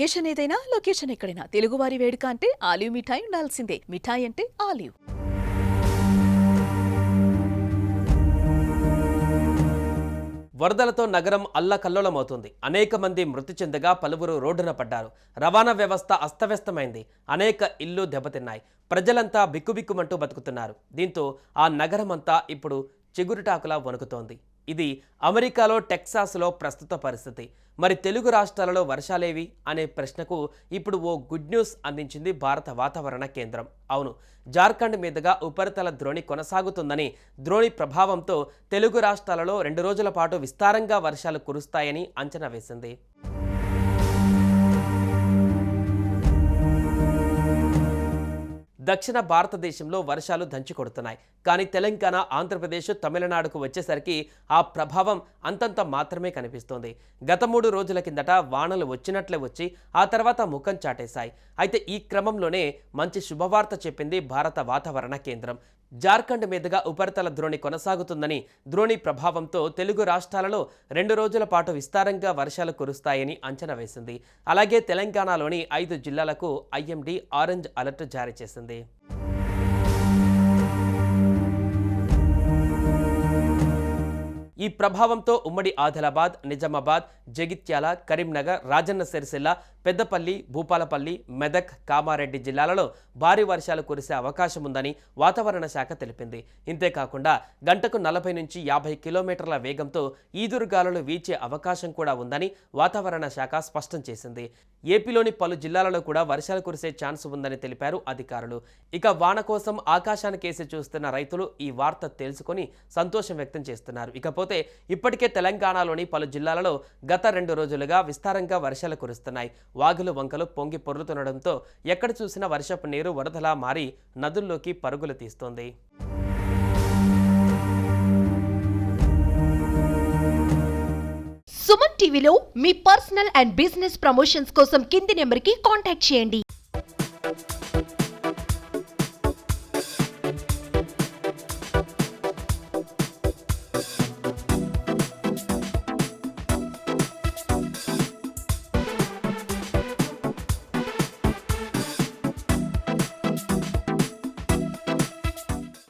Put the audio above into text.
Location ఏదైనా location ఎక్కడైనా. తెలుగువారి వేడుక అంటే ఆలివ్ మిఠాయి ఉండాల్సిందే. మిఠాయి అంటే ఆలివ్. వరదలతో నగరం అల్లకల్లోలమవుతుంది. అనేక మంది మృతి చెందగా పలువురు రోడ్డున పడ్డారు. రవాణా వ్యవస్థ అస్తవ్యస్తమైంది. అనేక ఇల్లు దెబ్బతిన్నాయి. ప్రజలంతా బిక్కుబిక్కుమంటూ బతుకుతున్నారు. దీంతో ఆ నగరమంతా ఇప్పుడు చిగురుటాకులా వణుకుతోంది. ఇది అమెరికాలో టెక్సాస్లో ప్రస్తుత పరిస్థితి. మరి తెలుగు రాష్ట్రాలలో వర్షాలేవి? అనే ప్రశ్నకు ఇప్పుడు ఓ గుడ్ న్యూస్ అందించింది భారత వాతావరణ కేంద్రం. అవును జార్ఖండ్ మీదుగా ఉపరితల ద్రోణి కొనసాగుతుందని ద్రోణి ప్రభావంతో తెలుగు రాష్ట్రాలలో రెండు రోజుల పాటు విస్తారంగా వర్షాలు కురుస్తాయని అంచనా వేసింది. దక్షిణ భారతదేశంలో వర్షాలు దంచి కొడుతున్నాయి. కానీ తెలంగాణ ఆంధ్రప్రదేశ్ తమిళనాడుకు వచ్చేసరికి ఆ ప్రభావం అంతంత మాత్రమే కనిపిస్తోంది. గత మూడు రోజుల కిందట వానలు వచ్చినట్లే వచ్చి ఆ తర్వాత ముఖం చాటేశాయి. అయితే ఈ క్రమంలోనే మంచి శుభవార్త చెప్పింది భారత వాతావరణ కేంద్రం. జార్ఖండ్ మీదుగా ఉపరితల ద్రోణి కొనసాగుతుందని ద్రోణి ప్రభావంతో తెలుగు రాష్ట్రాలలో రెండు రోజుల పాటు విస్తారంగా వర్షాలు కురుస్తాయని అంచనా వేసింది. అలాగే తెలంగాణలోని ఐదు జిల్లాలకు ఐఎండీ ఆరెంజ్ అలర్ట్ జారీ చేసింది. ఈ ప్రభావంతో ఉమ్మడి ఆదిలాబాద్ నిజామాబాద్ జగిత్యాల కరీంనగర్ రాజన్న సిరిసిల్ల పెద్దపల్లి భూపాలపల్లి మెదక్ కామారెడ్డి జిల్లాలలో భారీ వర్షాలు కురిసే అవకాశం ఉందని వాతావరణ శాఖ తెలిపింది. ఇంతేకాకుండా గంటకు నలభై నుంచి యాభై కిలోమీటర్ల వేగంతో ఈదురుగాలులు వీచే అవకాశం కూడా ఉందని వాతావరణ శాఖ స్పష్టం చేసింది. ఏపీలోని పలు జిల్లాలలో కూడా వర్షాలు కురిసే ఛాన్స్ ఉందని తెలిపారు అధికారులు. ఇక వాన కోసం ఆకాశానికేసి చూస్తున్న రైతులు ఈ వార్త తెలుసుకొని సంతోషం వ్యక్తం చేస్తున్నారు. ఇకపోతే ఇప్పటికే తెలంగాణలోని పలు జిల్లాలలో గత రెండు రోజులుగా విస్తారంగా వర్షాలు కురుస్తున్నాయి. వాగులు వంకలు పొంగి పొర్లుతుండడంతో ఎక్కడ చూసినా వర్షపు నీరు వరదలా మారి నదుల్లోకి పరుగులు తీస్తోంది. సుమన్ టీవీలో మీ పర్సనల్ అండ్ బిజినెస్ ప్రమోషన్స్ కోసం కింది నెంబర్కి కాంటాక్ట్ చేయండి.